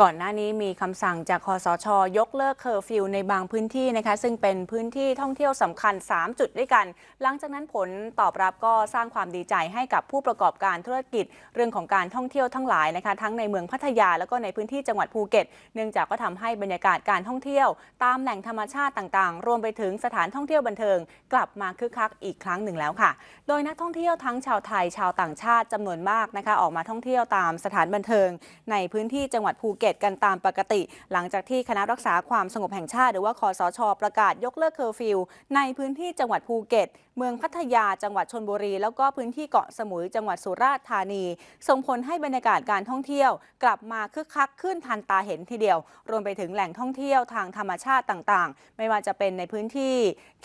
ก่อนหน้านี้มีคำสั่งจากคอสช ยกเลิกเคอร์ฟิวในบางพื้นที่นะคะ ซึ่งเป็นพื้นที่ท่องเที่ยวสำคัญ 3 จุดด้วยกัน หลังจากนั้นผลตอบรับก็สร้างความดีใจให้กับผู้ประกอบการธุรกิจ เรื่องของการท่องเที่ยวทั้งหลายนะคะ ทั้งในเมืองพัทยาแล้วก็ในพื้นที่จังหวัดภูเก็ต เนื่องจากก็ทำให้บรรยากาศการท่องเที่ยว ตามแหล่งธรรมชาติต่างๆ รวมไปถึงสถานท่องเที่ยวบันเทิง กลับมาคึกคักอีกครั้งหนึ่งแล้วค่ะ โดยนักท่องเที่ยวทั้งชาวไทยชาวต่างชาติจำนวนมากนะคะ ออกมาท่องเที่ยวตามสถานบันเทิง ในพื้นที่จังหวัดภูเก็ตเกันตามปกติ หลังจากที่คณะรักษาความสงบแห่งชาติ หรือว่าคอสช ประกาศยกเลิกเคอร์ฟิว ในพื้นที่จังหวัดภูเก็ต เมืองพัทยาจังหวัดชนบุรี แล้วก็พื้นที่เกาะสมุยจังหวัดสุราษฎร์ธานี ส่งผลให้บรรยากาศการท่องเที่ยว กลับมาคึกคักขึ้นทันตาเห็นทีเดียว รวมไปถึงแหล่งท่องเที่ยวทางธรรมชาติต่างๆ ไม่ว่าจะเป็นในพื้นที่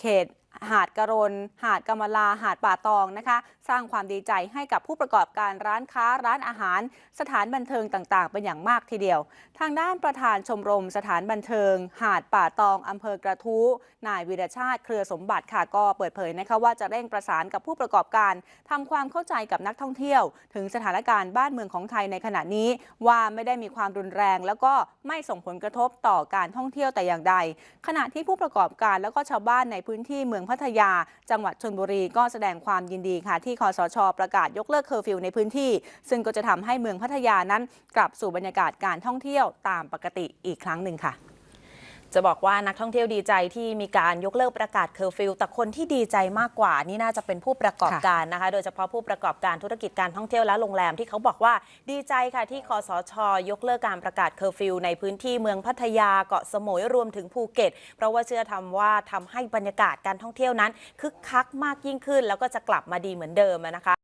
เขต หาดกระรน หาดกำมะลา หาดป่าตองนะคะ สร้างความดีใจให้กับผู้ประกอบการร้านค้าร้านอาหาร สถานบันเทิงต่างๆ เป็นอย่างมากทีเดียว ทางด้านประธานชมรมสถานบันเทิง หาดป่าตองอำเภอกระทู้นายวิรชาติเครือสมบัติค่ะก็เปิดเผยนะคะว่าจะเร่งประสานกับผู้ประกอบการทำความเข้าใจกับนักท่องเที่ยว ถึงสถานการณ์บ้านเมืองของไทยในขณะนี้ว่าไม่ได้มีความรุนแรง แล้วก็ไม่ส่งผลกระทบต่อการท่องเที่ยวแต่อย่างใด ขณะที่ผู้ประกอบการแล้วก็ชาวบ้านในพื้นที่เมืองพัทยา จังหวัดชนบุรีก็แสดงความยินดีค่ะ ที่คอสช ประกาศยกเลิกเคอร์ฟิวในพื้นที่ ซึ่งก็จะทำให้เมืองพัทยานั้น กลับสู่บรรยากาศการท่องเที่ยวตามปกติอีกครั้งหนึ่งค่ะ จะบอกว่านักท่องเที่ยวดีใจที่มีการยกเลิกประกาศเคอร์ฟิวแต่คนที่ดีใจมากกว่า นี่น่าจะเป็นผู้ประกอบการนะคะ โดยเฉพาะผู้ประกอบการธุรกิจการท่องเที่ยวและโรงแรมที่เขาบอกว่าดีใจค่ะที่คอสช ยกเลิกการประกาศเคอร์ฟิวในพื้นที่เมืองพัทยาเกาะสมุยรวมถึงภูเก็ต เพราะว่าเชื่อทำว่าทำให้บรรยากาศการท่องเที่ยวนั้นคึกคักมากยิ่งขึ้น แล้วก็จะกลับมาดีเหมือนเดิมนะคะ